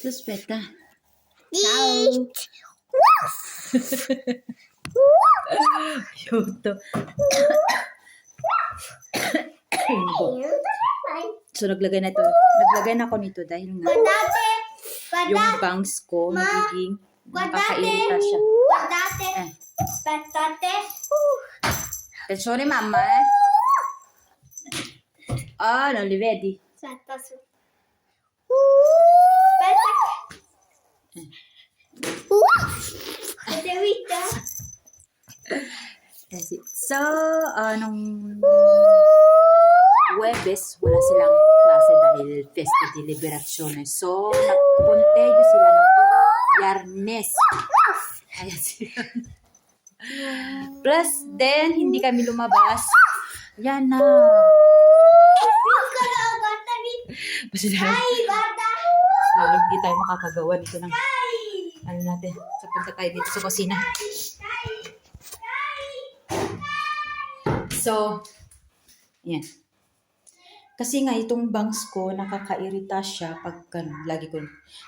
Suspeta. Ciao. Yuto. so naglagay na to. Naglagay na ako nito dahil nga Guardate! yung Guardate! bangs ko Ma, magiging nakakairita siya. Guardate! Eh. Guardate! Attenzione mamma eh. Ah, non li vedi? Aspetta su. Aspetta. Visto? Eh, si- So, ah, nung Webes, wala silang klase dahil Festa di Liberazione. So, nagpuntejo sila ng Yarnes. Ayan sila. Plus, then, hindi kami lumabas. Yan na. Basta Dai, guarda. Lalo hindi tayo makakagawa dito ng ano natin. So, punta tayo dito sa kusina. So, yan. Kasi nga, itong bangs ko, nakakairita siya pag, ano, lagi ko,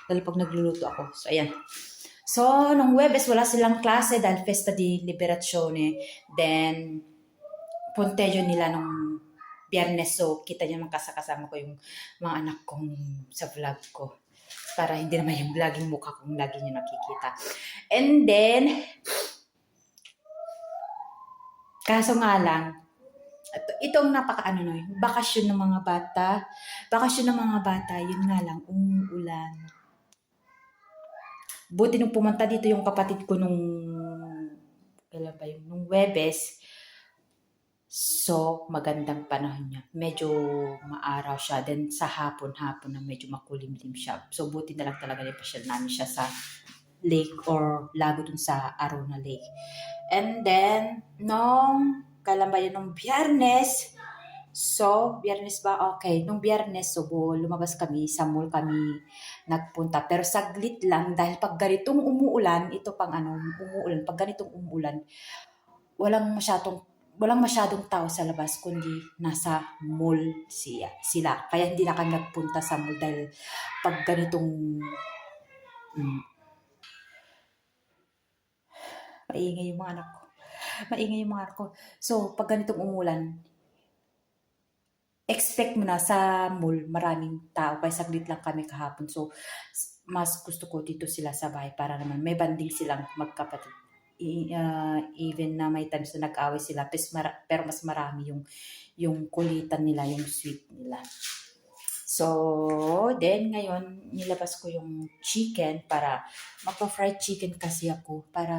dahil pag nagluluto ako. So, ayan. So, nung Webes, wala silang klase dahil Festa di Liberazione. Then, puntejo nila nung biyernes. So, kita niyo kasakasama ko yung mga anak kong sa vlog ko. Para hindi naman yung vlogging mukha kong lagi niyo nakikita. And then, kaso nga lang, ito- itong napaka ano no, yung bakasyon ng mga bata, bakasyon ng mga bata, yun nga lang, umuulan. Buti nung pumunta dito yung kapatid ko nung, kailan ba yun, nung Webes, so magandang panahon niya. Medyo maaraw siya, then sa hapon-hapon na medyo makulimlim siya. So buti na lang talaga napasyal namin siya sa lake or lago dun sa Arona Lake. And then, nung, kailan ba yun, nung biyernes, so, biyernes ba? Okay, nung biyernes, so, lumabas kami, sa mall kami nagpunta. Pero saglit lang, dahil pag ganitong umuulan, ito pang ano, umuulan, pag ganitong umuulan, walang masyadong walang masyadong tao sa labas kundi nasa mall siya, sila. Kaya hindi na kami nagpunta sa mall dahil pag ganitong mm, maingay yung mga anak ko. Maingay yung mga anak ko. So, pag ganitong umulan, expect mo na sa mall, maraming tao. Kaya saglit lang kami kahapon. So, mas gusto ko dito sila sa bahay para naman may banding silang magkapatid. Ah, even na may times na nag-away sila, pero mas marami yung, yung kulitan nila, yung sweet nila. So, then ngayon, nilabas ko yung chicken para magpa-fried chicken kasi ako para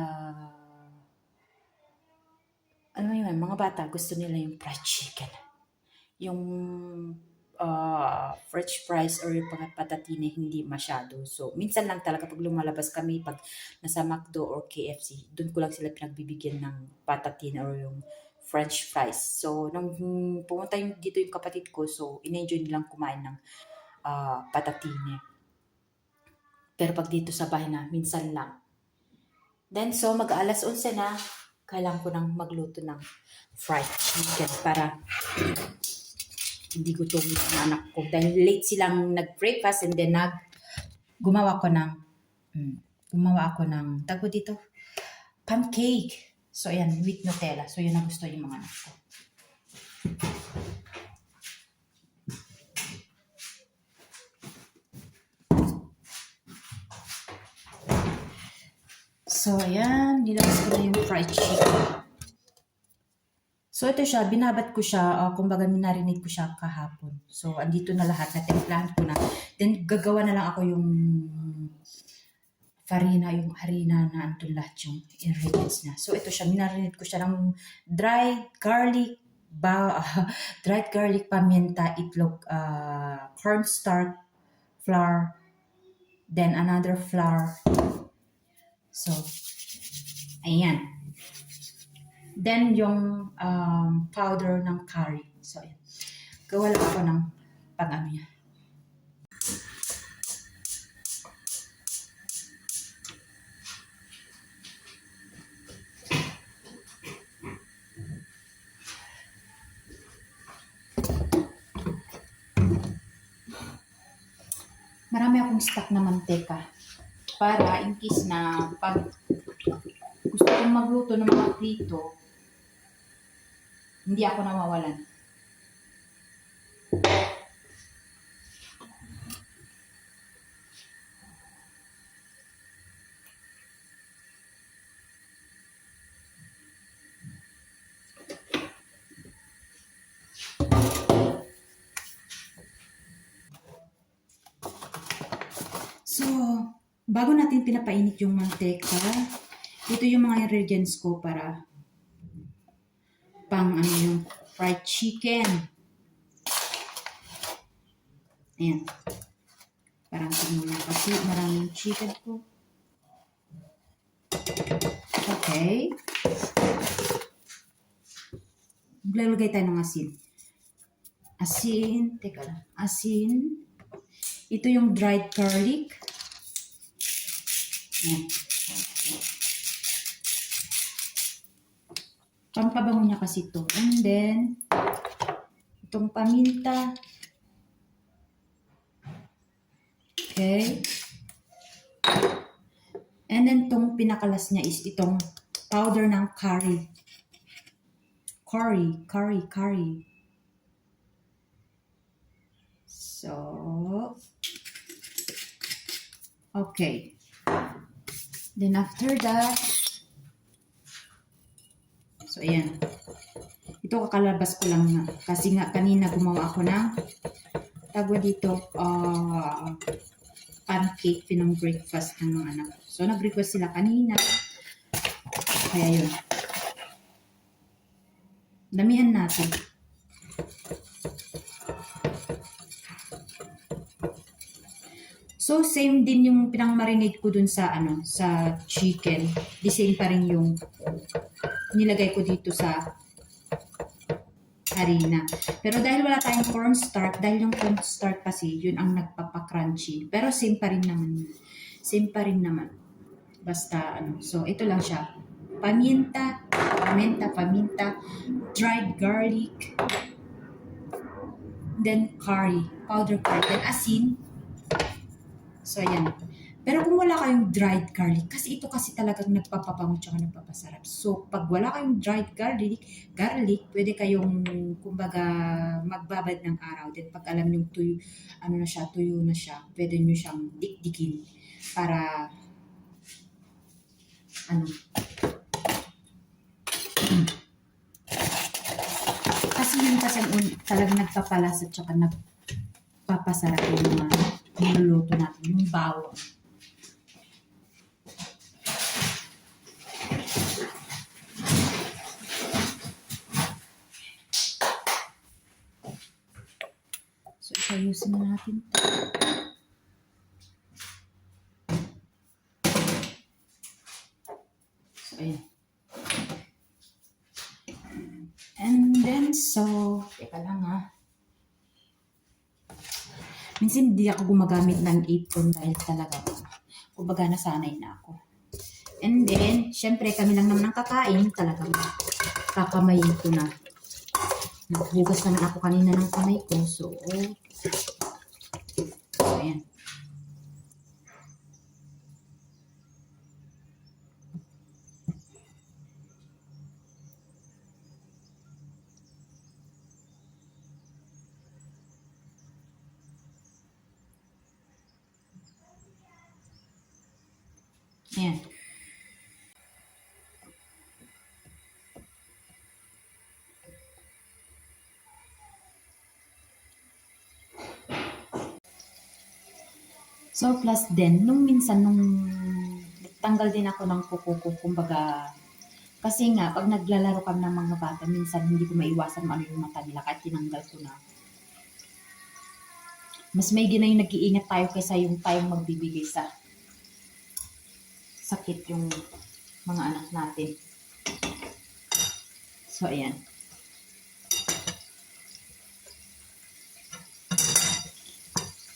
ano yun, mga bata gusto nila yung fried chicken. Yung uh, french fries or yung patatine hindi masyado. So, minsan lang talaga pag lumalabas kami, pag nasa McDo or KFC, doon ko lang sila pinagbibigyan ng patatine or yung french fries. So, nung pumunta yung, dito yung kapatid ko, so, in-enjoy nilang kumain ng ah, patatine. Pero pag dito sa bahay na, minsan lang. Then, so, mag-alas 11 na, kailangan ko nang magluto ng fried chicken para hindi gutom yung anak ko. Dahil late silang nag-breakfast and then nag gumawa ko ng mm, gumawa ako ng tago dito pancake. So ayan, with Nutella. So yun ang gusto yung mga anak ko. So ayan, nilabas ko na yung fried chicken. So ito siya, binabat ko siya, uh, kumbaga minarinate ko siya kahapon. So andito na lahat, natimplahan ko na. Then gagawa na lang ako yung farina, yung harina na andun lahat yung ingredients niya. So ito siya, minarinate ko siya ng dried garlic, ba, dried garlic, paminta, itlog, uh, cornstarch, flour, then another flour. So, ayan. Then, yung um, powder ng curry. So, ayan. Gawa lang ako ng pag ano niya. marami akong stock na manteka para in case na pag gusto kong magluto ng mga prito, hindi ako nawawalan. So, bago natin pinapainit yung mantika, ito yung mga ingredients ko para pang ano fried chicken. Ayan. Parang tingnan kasi maraming chicken ko. Okay. Maglalagay tayo ng asin. Asin. Teka lang. Asin. Ito yung dried garlic. Ayan. Pampabango niya kasi ito. And then, itong paminta. Okay. And then, itong pinakalas niya is itong powder ng curry. Curry, curry, curry. So, okay. Then after that, so ayan. Ito kakalabas ko lang na. Kasi nga kanina gumawa ako ng tagwa dito, ah, pancake, pinang breakfast ng mga anak. So, nag-request sila kanina. Kaya yun. Damihan natin. So, same din yung pinang-marinate ko dun sa, ano, sa chicken. The same pa rin yung nilagay ko dito sa harina. Pero dahil wala tayong cornstarch, dahil yung cornstarch kasi, yun ang nagpapakrunchy. Pero same pa rin naman. Same pa rin naman. Basta, ano, so ito lang siya. Paminta, paminta, paminta, dried garlic, then curry, powder curry, then asin, So, ayan. Pero kung wala kayong dried garlic, kasi ito kasi talagang nagpapabango tsaka nagpapasarap. So, pag wala kayong dried garlic, garlic, pwede kayong, kumbaga, magbabad ng araw. Then, pag alam nyo tuyo, ano na siya, tuyo na siya, pwede nyo siyang dikdikin para, ano, kasi yun kasi talagang nagpapalas at tsaka nagpapasarap yung mga niluluto natin, yung bawang. So, ayusin na natin. So, ayan. And then, so, teka lang ha. Minsan hindi ako gumagamit ng apron dahil talaga, kumbaga nasanay na ako. And then, syempre kami lang naman ang kakain, talagang kakamayin ko na. Naghugas naman ako kanina ng kamay ko, so, so ayan. Ayan. So, plus din, nung minsan, nung tanggal din ako ng kuko ko, kumbaga, kasi nga, pag naglalaro kami ng mga bata, minsan hindi ko maiwasan ano yung mata nila kahit tinanggal ko na. Mas may na yung nag-iingat tayo kaysa yung tayong magbibigay sa sakit yung mga anak natin. So, ayan.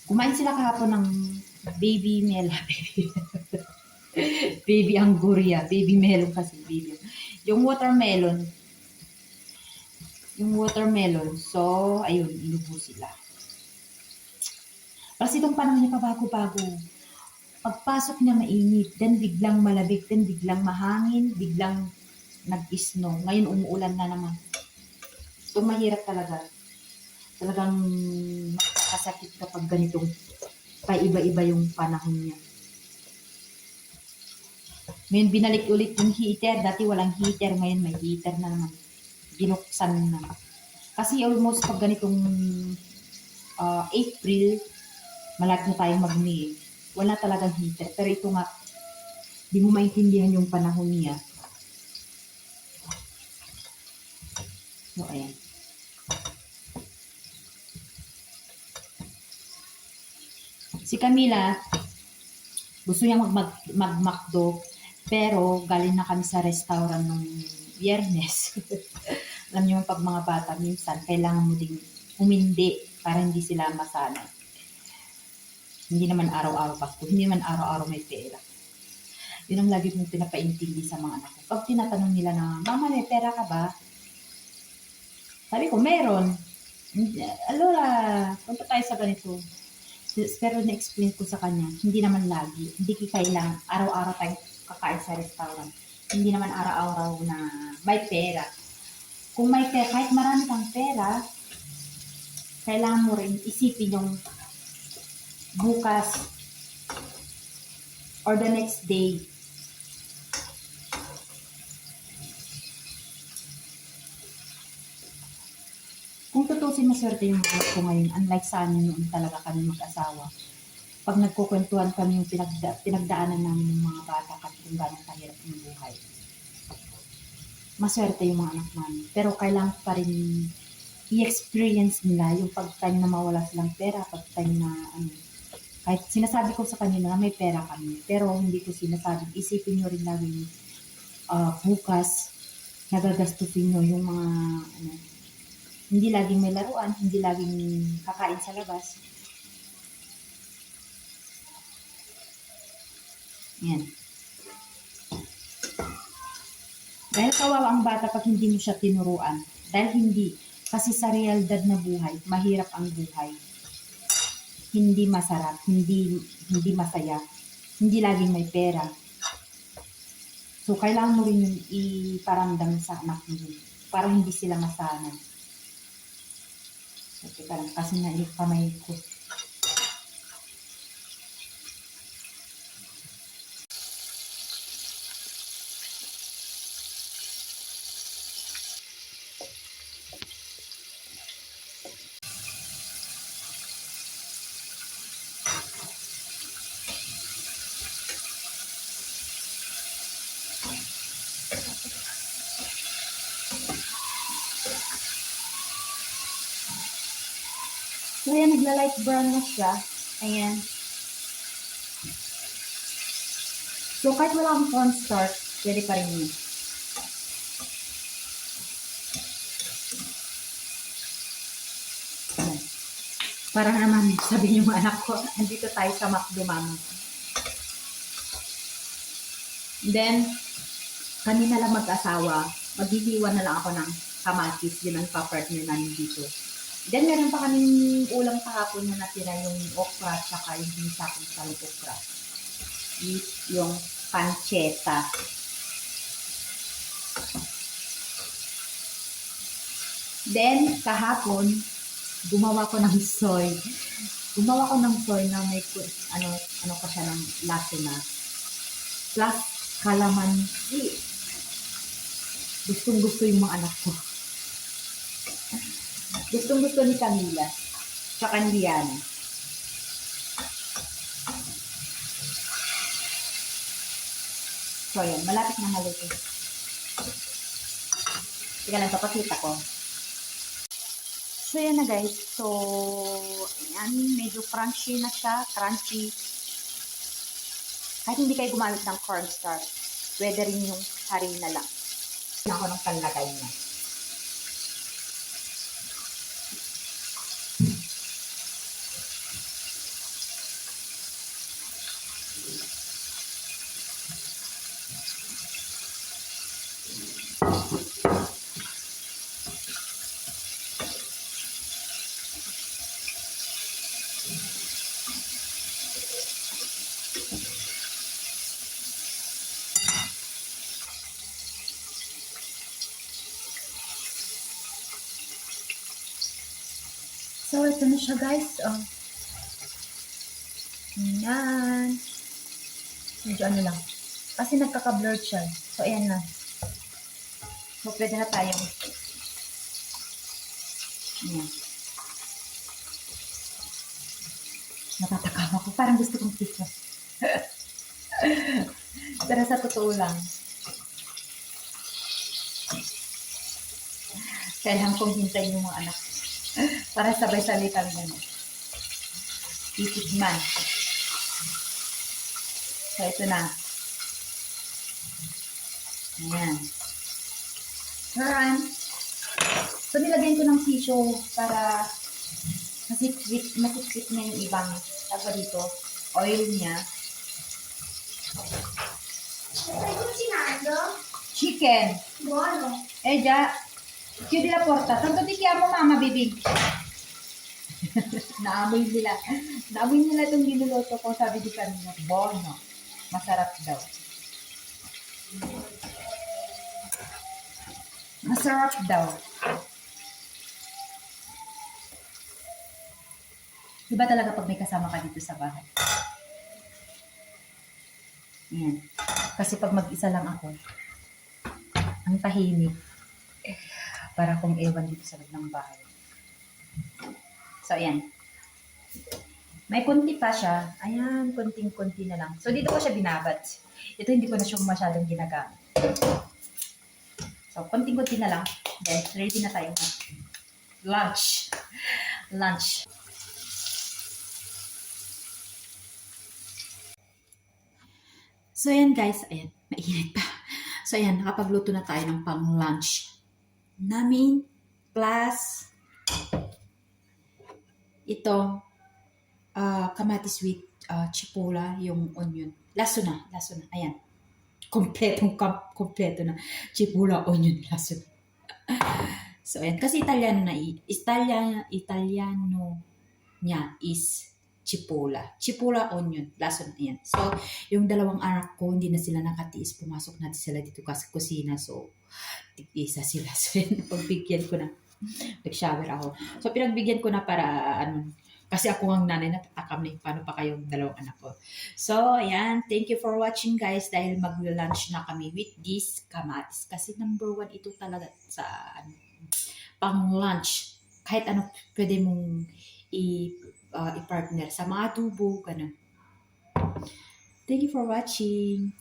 Kumain sila kahapon ng baby mela. baby angguria. Baby melon kasi. Baby. Yung watermelon. Yung watermelon. So, ayun, inubo sila. Kasi itong panahon niya pabago-bago. Pagpasok niya mainit, then biglang malabig, then biglang mahangin, biglang nag-snow. Ngayon umuulan na naman. So mahirap talaga. Talagang makakasakit kapag ganitong paiba-iba yung panahon niya. Ngayon binalik ulit yung heater. Dati walang heater, ngayon may heater na naman. Binuksan na. Kasi almost pag ganitong ah, April, malapit na tayong mag-May. Wala talagang heater. Pero ito nga, di mo maintindihan yung panahon niya. So, ayan. Si Camila, gusto niya mag, mag, mag-McDo, pero galing na kami sa restaurant nung biyernes. Alam niyo pag mga bata, minsan, kailangan mo ding umindi para hindi sila masanay. Hindi naman araw-araw pasto, hindi naman araw-araw may pera. Yun ang lagi kong pinapaintindi sa mga anak ko. Pag tinatanong nila na, Mama, may pera ka ba? Sabi ko, meron. Alora, punta tayo sa ganito. Pero na-explain ko sa kanya, hindi naman lagi. Hindi kailangan araw-araw tayo kakain sa restaurant. Hindi naman araw-araw na may pera. Kung may pera, kahit marami kang pera, kailangan mo rin isipin yung bukas or the next day. Kung maswerte yung buhay ko ngayon, unlike sa amin noon talaga kami mag-asawa. Pag nagkukwentuhan kami yung pinagda, pinagdaanan namin ng mga bata kasi kung gano'ng kahirap yung buhay. Maswerte yung mga anak namin. Pero kailangan pa rin i-experience nila yung pag-time na mawala silang pera, pag-time na ano, kahit sinasabi ko sa kanila may pera kami, pero hindi ko sinasabi, isipin nyo rin lagi ah, bukas, nagagastusin nyo yung mga, ano, hindi laging may laruan, hindi laging kakain sa labas. Yan. Dahil kawawa ang bata pag hindi mo siya tinuruan. Dahil hindi. Kasi sa realidad na buhay, mahirap ang buhay. Hindi masarap, hindi hindi masaya, hindi laging may pera. So, kailangan mo rin yung iparamdam sa anak mo para hindi sila masanay. Teka lang, kasi na yung kamay ko. Ayan, nagla-light brown na siya. Ayan. So, kahit wala akong cornstarch, pwede pa rin yun. Para naman sabi yung anak ko, andito tayo sa McDo mama. Then, kami na lang mag-asawa, maghihiwa na lang ako ng kamatis, yun ang pa-partner namin dito. Then, meron pa kaming ulam kahapon na natira yung okra tsaka yung binisakong sa okra. Yung pancetta. Then, kahapon, gumawa ko ng soy. Gumawa ko ng soy na may, ano, ano pa siya ng lasuna. Plus, kalamansi. Gustong gusto yung mga anak ko. Gustong gusto ni Camila. Tsaka ni Liana. So, ayan. Malapit na maluto. Teka lang, papakita ko. So, yan na guys. So, ayan. Medyo crunchy na siya. Crunchy. Kahit hindi kayo gumamit ng cornstarch, pwede rin yung harina lang. Ako ng panlagay niya. Ito na siya guys. Oh. Ayan. Medyo ano lang. Kasi nagkaka-blurred siya. So, ayan na. So, pwede na tayo. Ayan. Natatakawa ko. Parang gusto kong pizza. Pero sa totoo lang, kailangan kong hintayin yung mga anak para sabay-sabay kami na titigman. So, ito na. Ayan. Turn. So, nilagyan ko ng tissue para masipsip, masipsip na yung ibang tagpa dito. Oil niya. Cucinando? Chicken. Buono. Eh già, chiudi la porta. Tanto ti chiamo mamma, baby. Naamoy nila. Naamoy nila itong niluluto ko. Sabi di kanina, bono. Masarap daw. Masarap daw. Diba talaga pag may kasama ka dito sa bahay? Yan. Kasi pag mag-isa lang ako, ang tahimik. Para kung ewan dito sa loob ng bahay. So, ayan. May konti pa siya. Ayan, konting-konti na lang. So, dito ko siya binabat. Ito hindi ko na siya masyadong ginagamit. So, konting-konti na lang. Then, ready na tayo lunch. Lunch. So, ayan guys. Ayan, mainit pa. So, ayan, nakapagluto na tayo ng pang-lunch namin. Plus, ito, ah kamatis with ah, chipola, yung onion. Laso na, laso na. Ayan. Kompletong, kompleto na. Chipola, onion, laso. So, ayan. Kasi Italiano na, Italiano, Italiano niya is chipola. Chipola, onion, laso na. Ayan. So, yung dalawang anak ko, hindi na sila nakatiis. Pumasok natin sila dito sa kusina. So, tig-isa sila. So, yun, pagbigyan ko na. Nag-shower ako. So, pinagbigyan ko na para, ano, kasi ako ang nanay na tatakam na paano pa kayong dalawang anak ko. So, ayan. Thank you for watching, guys. Dahil mag-lunch na kami with this kamatis. Kasi number one ito talaga sa, ano, pang lunch. Kahit ano, pwede mong i, uh, i-partner sa mga adobo, ganun. Thank you for watching.